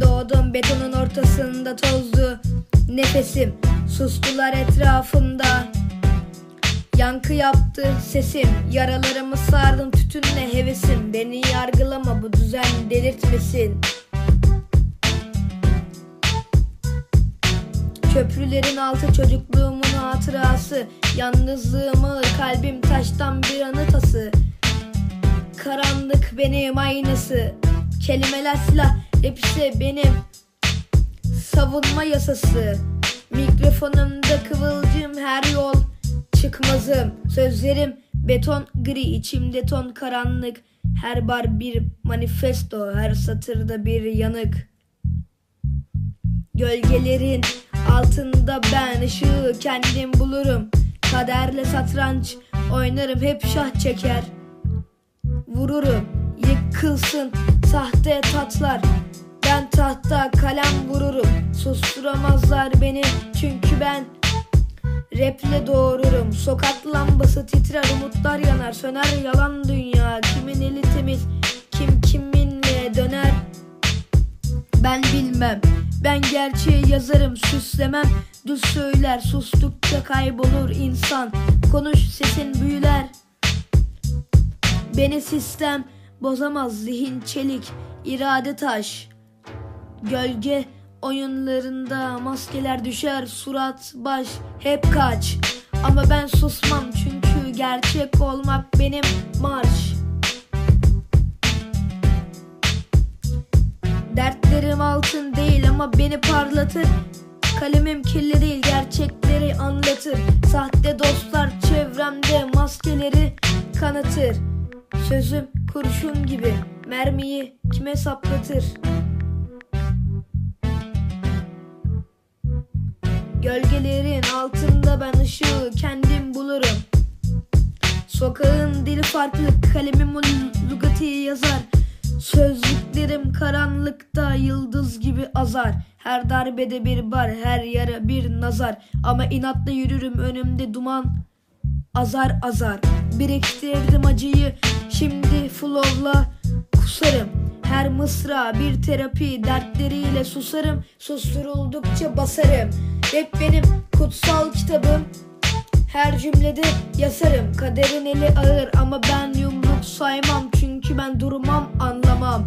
Doğdum betonun ortasında tozdu nefesim. Sustular etrafımda. Yankı yaptı sesim. Yaralarımı sardım tütünle hevesim. Beni yargılama bu düzen delirtmesin. Köprülerin altı çocukluğumun hatırası. Yalnızlığım ağır kalbim taştan bir anıtası Karanlık benim aynası Kelimeler silah hepsi benim Savunma yasası. Mikrofonumda kıvılcım her yol Çıkmazım. Sözlerim beton gri içimde ton karanlık. Her bar bir manifesto Her satırda bir yanık. Gölgelerin altında ben ışığı kendim bulurum. Kaderle satranç oynarım hep şah çeker. Vururum yıkılsın sahte tatlar Ben tahta kalem vururum. Susturamazlar beni çünkü ben Raple doğururum. Sokak lambası titrer umutlar yanar Söner yalan dünya. Kimin eli temiz kim kiminle döner? Ben bilmem Ben gerçeği yazarım süslemem. Düz söyler sustukça kaybolur insan. Konuş sesin büyüler. Beni sistem bozamaz zihin çelik irade taş Gölge oyunlarında maskeler düşer surat baş hep kaç. Ama ben susmam çünkü gerçek olmak benim marş. Dertlerim altın değil ama beni parlatır. Kalemim kirli değil gerçekleri anlatır. Sahte dostlar çevremde maskeleri kanatır Sözüm kurşun gibi mermiyi kime saplatır Gölgelerin altında ben ışığı kendim bulurum. Sokağın dili farklı kalemim o lügati yazar. Sözlüklerim karanlıkta yıldız gibi azar. Her darbede bir bar her yara bir nazar. Ama inatla yürürüm önümde duman Azar azar. Biriktirdim acıyı şimdi flow'la kusarım her mısra bir terapi dertleriyle susarım. Susturuldukça basarım. Hep benim kutsal kitabım. Her cümlede yasarım. Kaderin eli ağır ama ben yumruk saymam. Çünkü ben durmam anlamam.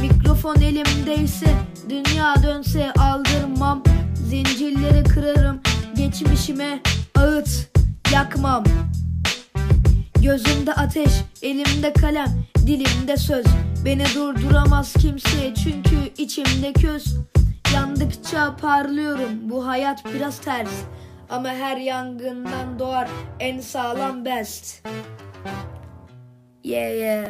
Mikrofon elimdeyse dünya dönse aldırmam. Zincirleri kırarım. Geçmişime ağıt yakmam Gözümde ateş, elimde kalem, dilimde söz. Beni durduramaz kimse çünkü içimde köz. Yandıkça parlıyorum bu hayat biraz ters. Ama her yangından doğar en sağlam best. Yeah yeah